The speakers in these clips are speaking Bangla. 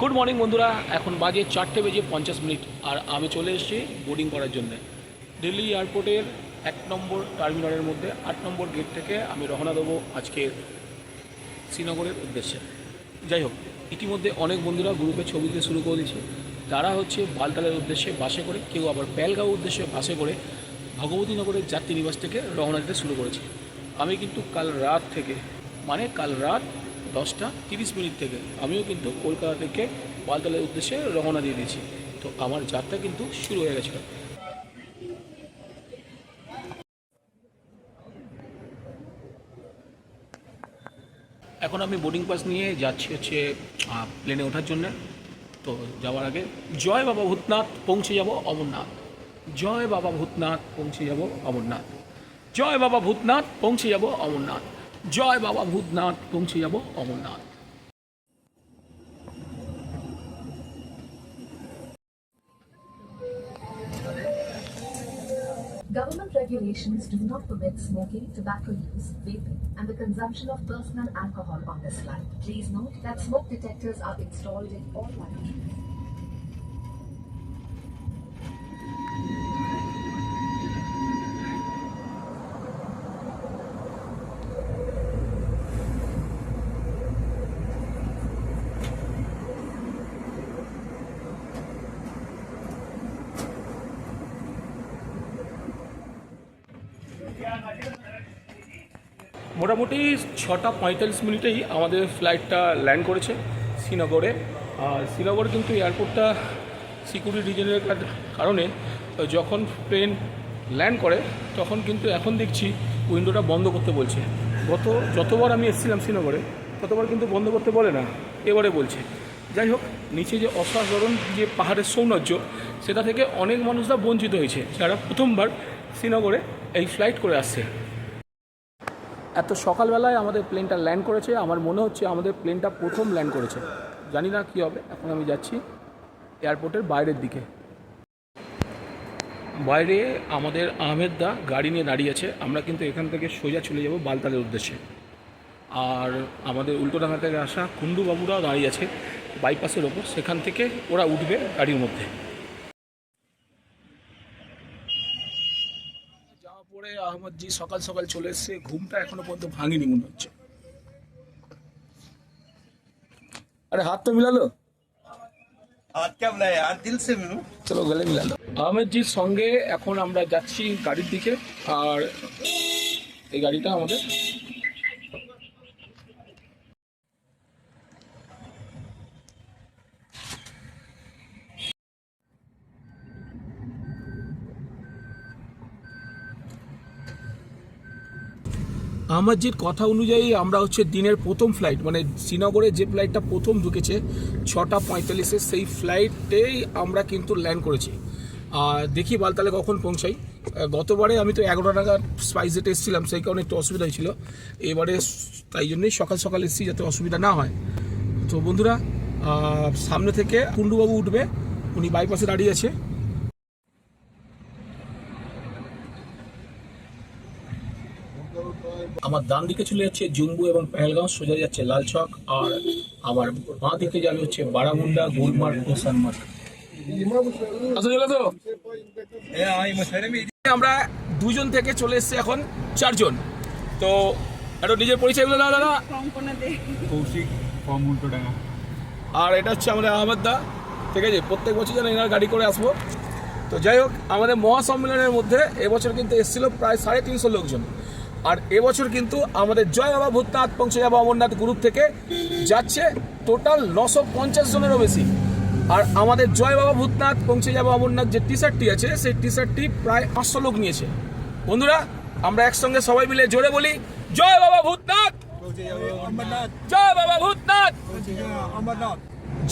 গুড মর্নিং বন্ধুরা। এখন বাজে চারটে বেজে পঞ্চাশ মিনিট। আর আমি চলে এসেছি বোর্ডিং করার জন্য। দিল্লি এয়ারপোর্টের এক নম্বর টার্মিনালের মধ্যে, আট নম্বর গেট থেকে আমি রওনা দেবো আজকের শ্রীনগরের উদ্দেশ্যে। যাই হোক, ইতিমধ্যে অনেক বন্ধুরা গ্রুপে ছবি দিতে শুরু করে দিয়েছে। তারা হচ্ছে বালতালের উদ্দেশ্যে বাসে করে, কেউ আবার বেলগাঁও উদ্দেশ্যে বাসে করে ভগবতীনগরের যাত্রী নিবাস থেকে রওনা দিতে শুরু করেছে। আমি কিন্তু কাল রাত থেকে মানে কাল রাত দশটা তিরিশ মিনিট থেকে আমিও কিন্তু কলকাতা থেকে বালতালের উদ্দেশ্যে রওনা দিয়ে দিয়েছি। তো আমার যাত্রা কিন্তু শুরু হয়ে গেছিল। এখন আমি বোর্ডিং পাস নিয়ে যাচ্ছি হচ্ছে প্লেনে ওঠার জন্য। তো যাওয়ার আগে জয় বাবা ভূতনাথ, পৌঁছে যাব অমরনাথ। জয় বাবা ভূতনাথ, পৌঁছে যাব অমরনাথ। জয় বাবা ভূতনাথ, পৌঁছে যাব অমরনাথ। জয় বাবা ভূতনাথ পৌঁছে যাব Amarnath Government regulations do not permit smoking, tobacco use, vaping, and the consumption of personal alcohol on this flight. Please note that smoke detectors are installed in all luggage. মোটামুটি ছটা পঁয়তাল্লিশ মিনিটেই আমাদের ফ্লাইটটা ল্যান্ড করেছে শ্রীনগরে। আর শ্রীনগর কিন্তু এয়ারপোর্টটা সিকিউরিটি রিজনের কারণে যখন প্লেন ল্যান্ড করে, তখন কিন্তু এখন দেখছি উইন্ডোটা বন্ধ করতে বলছে। গত, যতবার আমি এসেছিলাম শ্রীনগরে, ততবার কিন্তু বন্ধ করতে বলে না, এবারে বলছে। যাই হোক, নিচে যে অসাধারণ যে পাহাড়ের সৌন্দর্য, সেটা থেকে অনেক মানুষরা বঞ্চিত হয়েছে, যারা প্রথমবার শ্রীনগরে এই ফ্লাইট করে আসছে। এত সকালবেলায় আমাদের প্লেনটা ল্যান্ড করেছে, আমার মনে হচ্ছে আমাদের প্লেনটা প্রথম ল্যান্ড করেছে। জানি না কী হবে, এখন আমি যাচ্ছি এয়ারপোর্টের বাইরের দিকে। বাইরে আমাদের আহমেদ দা গাড়ি নিয়ে দাঁড়িয়ে আছে, আমরা কিন্তু এখান থেকে সোজা চলে যাব বালতালের উদ্দেশ্যে। আর আমাদের উল্টোডাঙ্গা থেকে আসা কুন্ডু বাবুরাও দাঁড়িয়ে আছে বাইপাসের ওপর, সেখান থেকে ওরা উঠবে গাড়ির মধ্যে। করে আহমদজি সকাল সকাল চলে এসছে। ঘুমটা এখনও পর্যন্ত ভাঙিনি মনে হচ্ছে। আরে হাত তো মিলালো? চলো গেলে মিলালো। আহমেদজির সঙ্গে এখন আমরা যাচ্ছি গাড়ির দিকে আর এই গাড়িটা আমাদের আহমদজির কথা অনুযায়ী আমরা হচ্ছে দিনের প্রথম ফ্লাইট মানে শ্রীনগরে যে ফ্লাইটটা প্রথম ঢুকেছে, ছটা পঁয়তাল্লিশে সেই ফ্লাইটেই আমরা কিন্তু ল্যান্ড করেছি। আর দেখি বালতালে কখন পৌঁছাই। গতবারে আমি তো এগারোটা নাগাদ স্পাইস জেটে এসেছিলাম, সেই কারণে একটু অসুবিধা হয়েছিল এবারে তাই জন্যই সকাল সকাল এসেছি যাতে অসুবিধা না হয়। তো বন্ধুরা সামনে থেকে কুন্ডুবাবু উঠবে, উনি বাইপাসে দাঁড়িয়ে আছে। আমার ডান দিকে চলে যাচ্ছে জুম্বু এবং পেহেলগাঁও সোজা যাচ্ছে লালচক আর আমার বাঁ দিকে যাবে হচ্ছে বারামুন্ডা গুলমার্গ ও সানমার্গ। আমরা দুজন থেকে চলে এসেছি এখন চারজন। তো একটা নিজের পরিচয়গুলো দাদা কৌশিক আর এটা হচ্ছে আমাদের আহমেদদা ঠিক আছে? প্রত্যেক বছর যেন এনার গাড়ি করে আসব। তো যাই হোক আমাদের মহাসম্মেলনের মধ্যে এবছর কিন্তু এসেছিল প্রায় সাড়ে তিনশো লোকজন। আর এবছর কিন্তু আমাদের জয় বাবা ভূতনাথ পৌঁছে যাব অমরনাথ গ্রুপ থেকে। যাচ্ছে টোটাল নশো পঞ্চাশ জনেরও বেশি। আর আমাদের জয় বাবা ভূতনাথ পৌঁছে যাব অমরনাথ যে টি শার্টটি আছে সেই টি শার্টটি প্রায় পাঁচশো লোক নিয়েছে। বন্ধুরা আমরা একসঙ্গে সবাই মিলে জোরে বলি জয় বাবা ভূতনাথ! জয় বাবা ভূতনাথ!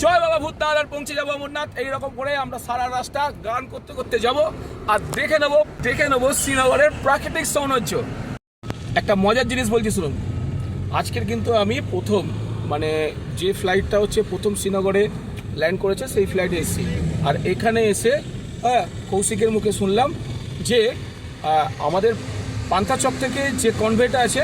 জয় বাবা ভূতনাথ আর পৌঁছে যাব অমরনাথ। এইরকম করে আমরা সারা রাস্তা গান করতে করতে যাব। আর দেখে নেব দেখে নেব শ্রীনগরের প্রাকৃতিক সৌন্দর্য। একটা মজার জিনিস বলছি, শুনুন। আজকের কিন্তু আমি প্রথম মানে যে ফ্লাইটটা হচ্ছে প্রথম শ্রীনগরে ল্যান্ড করেছে, সেই ফ্লাইটে এসেছি। আর এখানে এসে হ্যাঁ কৌশিকের মুখে শুনলাম যে আমাদের পান্তাচক থেকে যে কনভেটা আছে,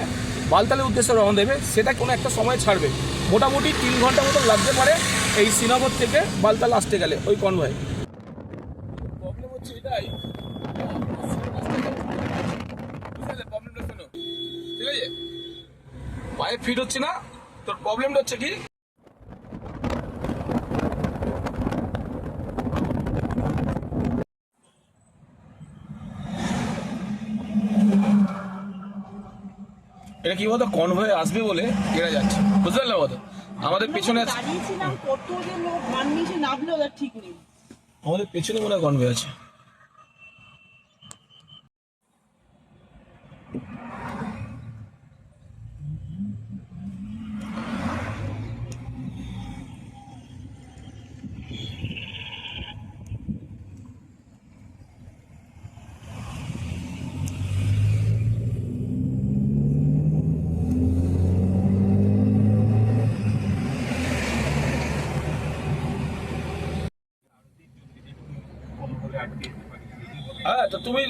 বালতালের উদ্দেশ্যে রওনা দেবে, সেটা কোনো একটা সময় ছাড়বে। মোটামুটি তিন ঘণ্টা মতো লাগতে পারে এই শ্রীনগর থেকে বালতাল আসতে গেলে, ওই কনভয় প্রবলেম হচ্ছে এটাই প্রবলেমটা শোনো ঠিক আছে? পায়ে ফিট হচ্ছে না তোর প্রবলেমটা হচ্ছে কি? এটা কি বলতো কনভয়ে আসবে বলে এরা যাচ্ছে। বুঝতে পারলে বলতো? আমাদের পেছনে আছে মান আমাদের পেছনে মনে হয় কনভে আছে। তুমি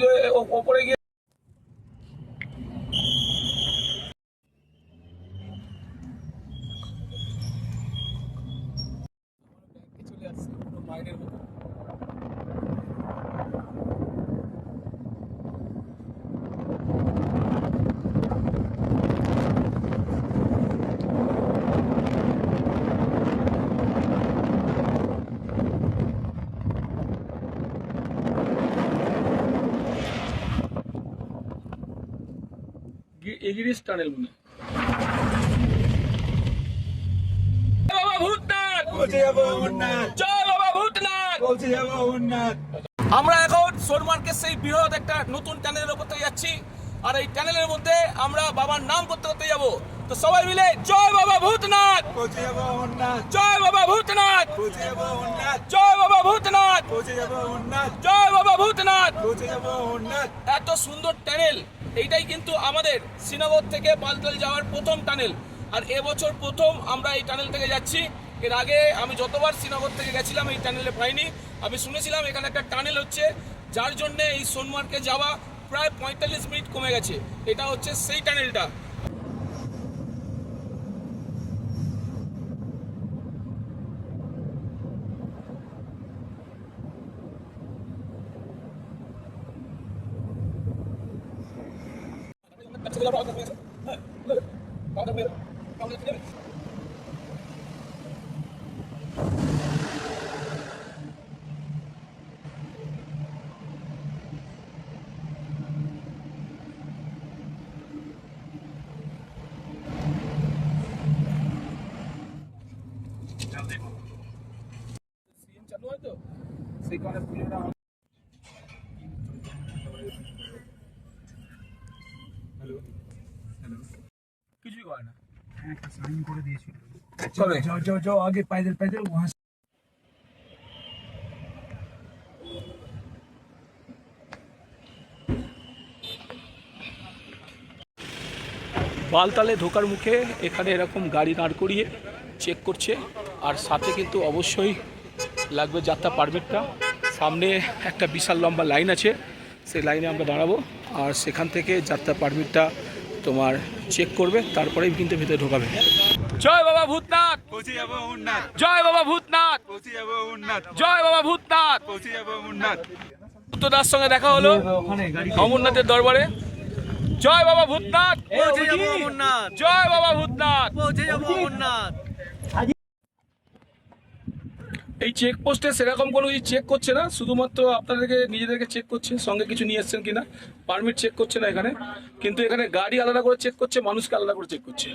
এগিরিস টানেল মনে। জয় বাবা ভূতনাথ! জয় বাবা ভূতনাথ! আমরা এখন সোনমার্গের সেই বৃহৎ একটা নতুন টানেলের উপর থেকে যাচ্ছি। আর এই টানেলের মধ্যে আমরা বাবার নাম করতে করতে যাব। তো সবাই মিলে জয় বাবা ভূতনাথ! জয় বাবা ভূতনাথ! জয় বাবা ভূতনাথ! জয় বাবা ভূতনাথ! এত সুন্দর টানেল এইটাই কিন্তু আমাদের শ্রীনগর থেকে পালতাল যাওয়ার প্রথম টানেল। আর এবছর প্রথম আমরা এই টানেল থেকে যাচ্ছি। এর আগে আমি যতবার শ্রীনগর থেকে গেছিলাম, এই টানেলে পাইনি। আমি শুনেছিলাম এখানে একটা টানেল হচ্ছে, যার জন্যে এই সোনমার্গে যাওয়া প্রায় পঁয়তাল্লিশ মিনিট কমে গেছে। এটা হচ্ছে সেই টানেলটা চালু হয় তো সেই কারণে পুজোটা কিছুই করে না একটা সাইন করে দিয়েছিল। চলে যাও আগে বালতালে ঢোকার মুখে এখানে এরকম গাড়ি দাঁড় করিয়ে চেক করছে আর সাথে কিন্তু অবশ্যই লাগবে যাত্রা পারমিটটা সামনে একটা বিশাল লম্বা লাইন আছে সেই লাইনে আমরা দাঁড়াবো আর সেখান থেকে যাত্রা পারমিটটা তোমার চেক করবে তারপরেই কিন্তু ভিতরে ঢোকাবে। জয় বাবা ভূতনাথ! পৌঁছে যাব উন্নাথ জয় বাবা ভূতনাথ! পৌঁছে যাব উন্নাথ জয় বাবা ভূতনাথ! পৌঁছে যাব উন্নাথ ভূতদার সঙ্গে দেখা হলো অমরনাথের দরবারে। জয় বাবা ভূতনাথ! জয় বাবা ভূতনাথ! এই চেক পোস্টে সেরকম কোনো কিছু চেক করছে না শুধুমাত্র আপনাদেরকে নিজেদেরকে চেক করছে সঙ্গে কিছু নিয়ে এসছেন কিনা পারমিট চেক করছে না এখানে কিন্তু এখানে গাড়ি আলাদা করে চেক করছে মানুষকে আলাদা করে চেক করছে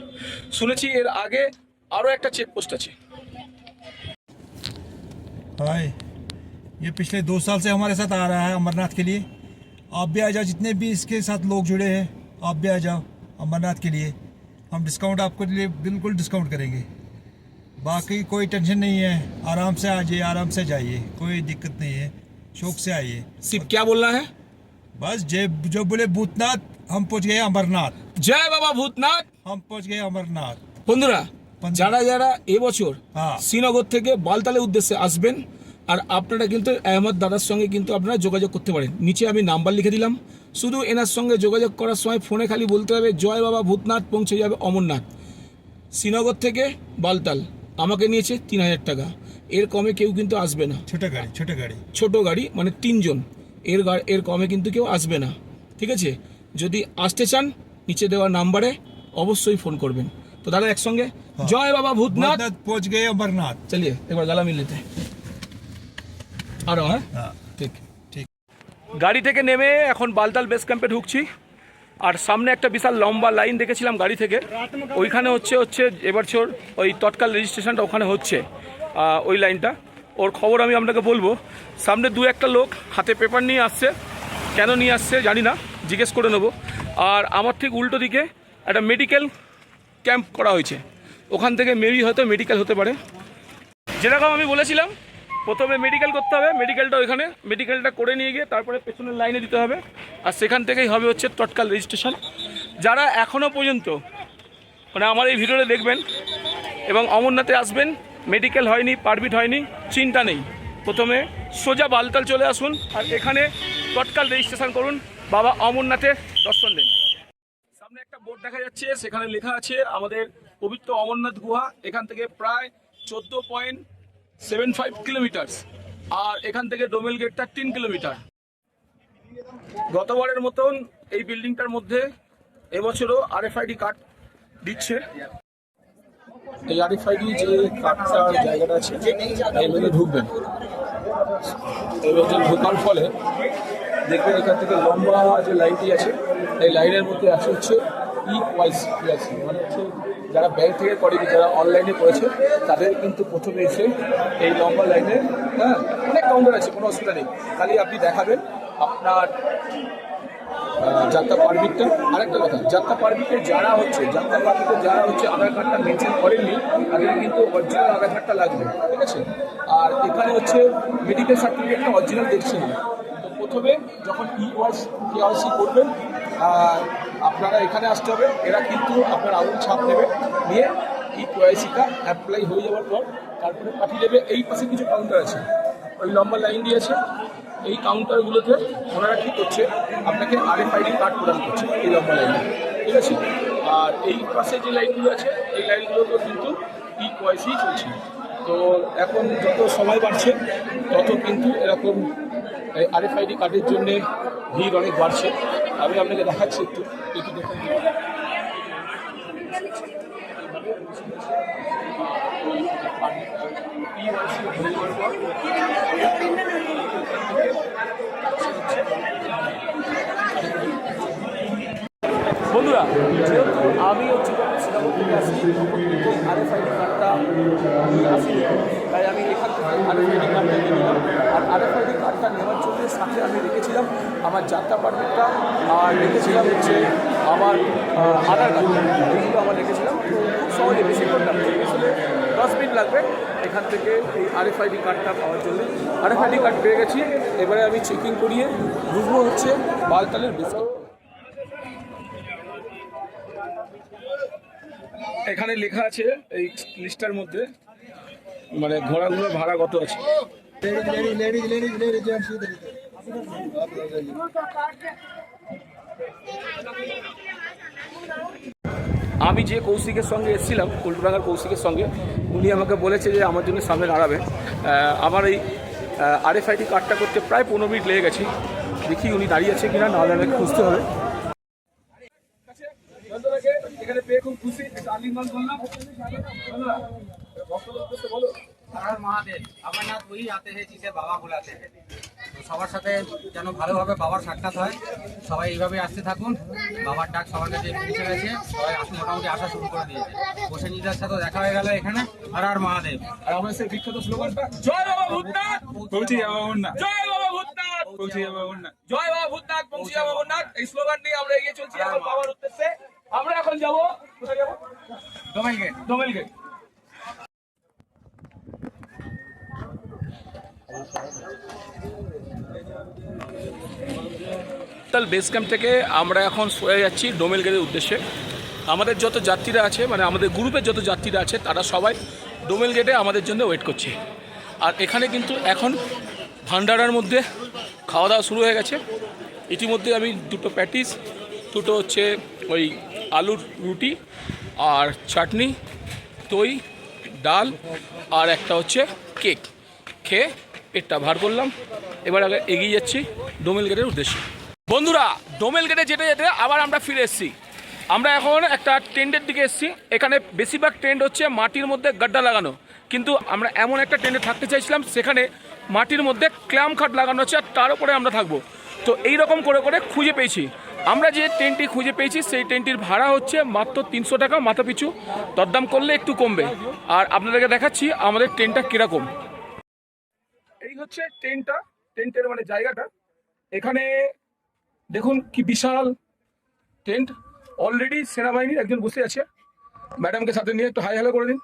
শুনেছি এর আগে আরও একটা চেক পোস্ট আছে हाय ये पिछले दो साल से हमारे साथ आ रहा है अमरनाथ के लिए आप भी आ जाओ जितने भी इसके साथ लोग जुड़े हैं आप भी आ जाओ अमरनाथ के लिए हम डिस्काउंट आपके लिए बिल्कुल डिस्काउंट करेंगे बाकी कोई टेंशन नहीं है आराम से आ जाइए आराम से जाइए कोई दिक्कत नहीं है शौक से आइए सिर्फ क्या बोलना है बस जे जो बोले भूतनाथ हम पहुंच गए अमरनाथ জয় বাবা ভূতনাথ हम पहुंच गए अमरनाथ বন্ধুরা পঞ্চাশ। যারা যারা এবছর হ্যাঁ। শ্রীনগর থেকে বালতালের উদ্দেশ্যে আসবেন আর আপনারা কিন্তু আহমদ দাদার সঙ্গে কিন্তু আপনারা যোগাযোগ করতে পারেন নিচে আমি নাম্বার লিখে দিলাম শুধু এনার সঙ্গে যোগাযোগ করার সময় ফোনে খালি বলতে হবে জয় বাবা ভূতনাথ পৌঁছে যাবে অমরনাথ শ্রীনগর থেকে বালতাল আমাকে নিয়েছে তিন হাজার টাকা। এর কমে কেউ কিন্তু আসবে না। ছোট গাড়ি ছোট গাড়ি। ছোট গাড়ি মানে তিনজন। এর এর কমে কিন্তু কেউ আসবে না। ঠিক আছে? যদি আসতে চান নিচে দেওয়া নাম্বারে অবশ্যই ফোন করবেন। তো দাদা একসঙ্গে হ্যাঁ। জয় বাবা ভূতনাথ। পৌঁছ গে অমরনাথ। চলিয়ে একবার গালা মিলেতে আরও হ্যাঁ? হ্যাঁ? ঠিক। ঠিক। গাড়ি থেকে নেমে এখন বালতাল বেস ক্যাম্পে ঢুকছি। আর সামনে একটা বিশাল লম্বা লাইন দেখেছিলাম গাড়ি থেকে। ওইখানে হচ্ছে হচ্ছে এবছর ওই তৎকাল রেজিস্ট্রেশনটা ওখানে হচ্ছে ওই লাইনটা। ওর খবর আমি আপনাকে বলব, সামনে দু একটা লোক হাতে পেপার নিয়ে আসছে, কেন নিয়ে আসছে জানি না, জিজ্ঞেস করে নেব। আর আমার ঠিক উল্টো দিকে একটা মেডিকেল ক্যাম্প করা হয়েছে, ওখান থেকে মেবি হয়তো মেডিকেল হতে পারে। যেরকম আমি বলেছিলাম প্রথমে মেডিকেল করতে হবে মেডিকেলটা ওইখানে মেডিকেলটা করে নিয়ে গিয়ে তারপরে পেছনের লাইনে দিতে হবে। আর সেখান থেকেই হবে হচ্ছে তৎকাল রেজিস্ট্রেশন যারা এখনও পর্যন্ত মানে আমার এই ভিডিওটা দেখবেন এবং অমরনাথে আসবেন মেডিকেল হয়নি পারমিট হয়নি, চিন্তা নেই। প্রথমে সোজা বালতাল চলে আসুন আর এখানে তৎকাল রেজিস্ট্রেশন করুন। বাবা অমরনাথের দর্শন দিন। সামনে একটা বোর্ড দেখা যাচ্ছে, সেখানে লেখা আছে, আমাদের পবিত্র অমরনাথ গুহা, এখান থেকে প্রায় চোদ্দ পয়েন্ট সেভেন ফাইভ কিলোমিটার আর এখান থেকে ডোমেল গেটটা তিন কিলোমিটার গতবারের মতন এই বিল্ডিংটার মধ্যে এবছরও আরএফআইডি কার্ড দিচ্ছে। এই আরএফআইডি যে কার্ডটার জায়গাটা আছে, এর মধ্যে ঢুকবেন। এর মধ্যে ফলে দেখবেন এখান থেকে লম্বা যে লাইনটি আছে, এই লাইনের মধ্যে আছে হচ্ছে ই ওয়াইস আছে মানে হচ্ছে যারা ব্যাংক থেকে করেনি, যারা অনলাইনে করেছে, তাদের কিন্তু প্রথমে এসে এই লম্বা লাইনে হ্যাঁ অনেক কাউন্টার আছে, কোনো অসুবিধা নেই। খালি আপনি দেখাবেন আপনার যাত্রা পারমিটটা আরেকটা কথা, যাত্রা পারমিটে যারা হচ্ছে, যাত্রা পারমিটে যারা হচ্ছে আধার কার্ডটা মেনশন করেননি, তাদের কিন্তু অরিজিনাল আধার কার্ডটা লাগবে, ঠিক আছে? আর এখানে হচ্ছে মেডিকেল সার্টিফিকেটটা অরিজিনাল দেখছেন। না তো প্রথমে যখন ই ওয়াইস কেওয়াইসি করবেন, আর আপনারা এখানে আসতে হবে। এরা কিন্তু আপনার আঙুল ছাপ নেবে। নিয়ে ই কেওয়াইসিটা অ্যাপ্লাই হয়ে যাওয়ার পর তারপরে পাঠিয়ে দেবে। এই পাশে কিছু কাউন্টার আছে। ওই লম্বা লাইন দিয়েছে এই কাউন্টারগুলোতে ওনারা কী করছে? আপনাকে আরএফআইডি কার্ড প্রদান করছে এই লম্বা লাইনে ঠিক আছে? আর এই পাশে যে লাইনগুলো আছে, এই লাইনগুলোতেও কিন্তু ই কোয়াইসি চলছে। তো এখন যত সময় বাড়ছে, তত কিন্তু এরকম এই আরএফআইডি কার্ডের জন্যে ভিড় অনেক বাড়ছে। আমি আপনাকে দেখাচ্ছি একটু একটু বন্ধুরা যেহেতু আমি হচ্ছে শ্রীনগর থেকে কার্ডটা তাই আমি এখান থেকে আরএফআইডি কার্ডটা নিয়ে নিলাম। আর আরএফআইডি কার্ডটা নেওয়ার জন্য সাথে আমি রেখেছিলাম আমার যাত্রা পারমিটটা। আর রেখেছিলাম হচ্ছে আমার আধার কার্ড। এগুলো আমার রেখেছিলাম। তো খুব সহজে বেশি করতাম আসলে দশ মিনিট লাগবে এখান থেকে এই আরএফআইডি কার্ডটা পাওয়ার জন্য। আরএফআইডি কার্ড পেয়ে গেছি। এবারে আমি চেকিং করিয়ে বুঝব হচ্ছে বালতালের বিস্কুট এখানে লেখা আছে এই লিস্টার মধ্যে মানে ঘোড়াগুলোর ভাড়া কত আছে। আমি যে কৌশিকের সঙ্গে এসেছিলাম উল্টোডাঙ্গার কৌশিকের সঙ্গে, উনি আমাকে বলেছে যে আমার জন্য সামনে দাঁড়াবে আমার এই আরএফআইডি কার্ডটা করতে প্রায় পনেরো মিনিট লেগে গেছি। দেখি উনি দাঁড়িয়ে আছে কিনা, নাহলে আমাকে খুঁজতে হবে। এখানে পেয়ে খুব খুশি। কারণ মহাদেব ওই আতে হে জিসে বাবা বুলাতে সবার সাথে যেন ভালোভাবে বাবার সাক্ষাৎ হয় সবাই এইভাবে আসতে থাকুন। বাবার ডাক সবার কাছে পৌঁছে গেছে সবাই আসলে মোটামুটি আসা শুরু করে দিয়েছে। বসে নিজের সাথে দেখা হয়ে গেল এখানে আর আর মহাদেব। আর আমাদের সেই বিখ্যাত স্লোগানটা জয় বাবা ভূতনাথ! জয় বাবা ভূতনাথ! পৌঁছে যাব এই স্লোগান নিয়ে আমরা এগিয়ে চলছি এখন আমরা এখন যাব কোথায় যাব? Domel gate Domel gate. Tal base camp থেকে আমরা এখন সরে যাচ্ছি ডোমেল গেটের উদ্দেশ্যে। আমাদের যত যাত্রীরা আছে মানে আমাদের গ্রুপের যত যাত্রীরা আছে, তারা সবাই ডোমেল গেটে আমাদের জন্য ওয়েট করছে। আর এখানে কিন্তু এখন ভান্ডারার মধ্যে খাওয়া দাওয়া শুরু হয়ে গেছে। ইতিমধ্যে আমি দুটো প্যাটিস দুটো হচ্ছে ওই আলুর রুটি আর চাটনি, দই, ডাল আর একটা হচ্ছে কেক খেয়ে পেটটা ভার করলাম। এবার আগে এগিয়ে যাচ্ছি ডোমেল গেটের উদ্দেশ্যে। বন্ধুরা, ডোমেল গেটে যেতে যেতে আবার আমরা ফিরে এসেছি। আমরা এখন একটা টেন্টের দিকে এসেছি। এখানে বেশিরভাগ টেন্ট হচ্ছে মাটির মধ্যে গাড্ডা লাগানো। কিন্তু আমরা এমন একটা টেন্টে থাকতে চাইছিলাম, সেখানে মাটির মধ্যে ক্ল্যাম খাট লাগানো আছে আর তার উপরে আমরা থাকব। তো এই রকম করে করে খুঁজে পেয়েছি। আমরা যে টেন্টটি খুঁজে পেয়েছি, সেই টেন্টটির ভাড়া হচ্ছে মাত্র তিনশো টাকা মাথা পিছু দরদাম করলে একটু কমবে। আর আপনাদেরকে দেখাচ্ছি আমাদের ট্রেনটা কীরকম। হচ্ছে ট্রেনটা টেন্টের মানে জায়গাটা। এখানে দেখুন কি বিশাল টেন্ট। অলরেডি সেনাবাহিনীর একজন বসে আছে। ম্যাডামকে সাথে নিয়ে একটু হাই হ্যালো করে দিন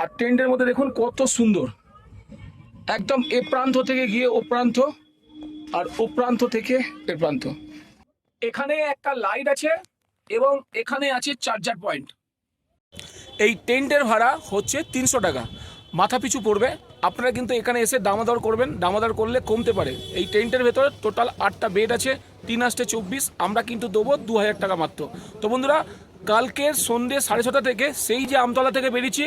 আর টেন্টের মধ্যে দেখুন কত সুন্দর। একদম এ প্রান্ত থেকে গিয়ে ও প্রান্ত আর ও প্রান্ত থেকে এ প্রান্ত। এখানে একটা লাইট আছে এবং এখানে আছে চার্জার পয়েন্ট। এই টেন্টের ভাড়া হচ্ছে তিনশো টাকা। মাথা পিছু পড়বে। আপনারা কিন্তু এখানে এসে দামাদর করবেন দামাদর করলে কমতে পারে। এই টেন্টের ভেতরে টোটাল আটটা বেড আছে তিন আসতে চব্বিশ আমরা কিন্তু দেবো দু হাজার টাকা মাত্র। তো বন্ধুরা কালকের সন্ধ্যে সাড়ে ছটা থেকে সেই যে আমতলা থেকে বেরিয়েছি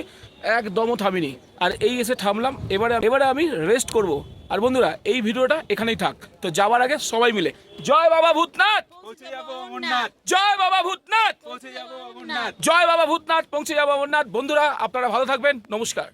একদমও থামিনি। আর এই এসে থামলাম এবারে এবারে আমি রেস্ট করব। আর বন্ধুরা এই ভিডিওটা এখানেই থাক। তো যাওয়ার আগে সবাই মিলে জয় বাবা ভূতনাথ! জয় বাবা ভূতনাথ! জয় বাবা ভূতনাথ পৌঁছে যাব অমরনাথ। বন্ধুরা আপনারা ভালো থাকবেন। নমস্কার।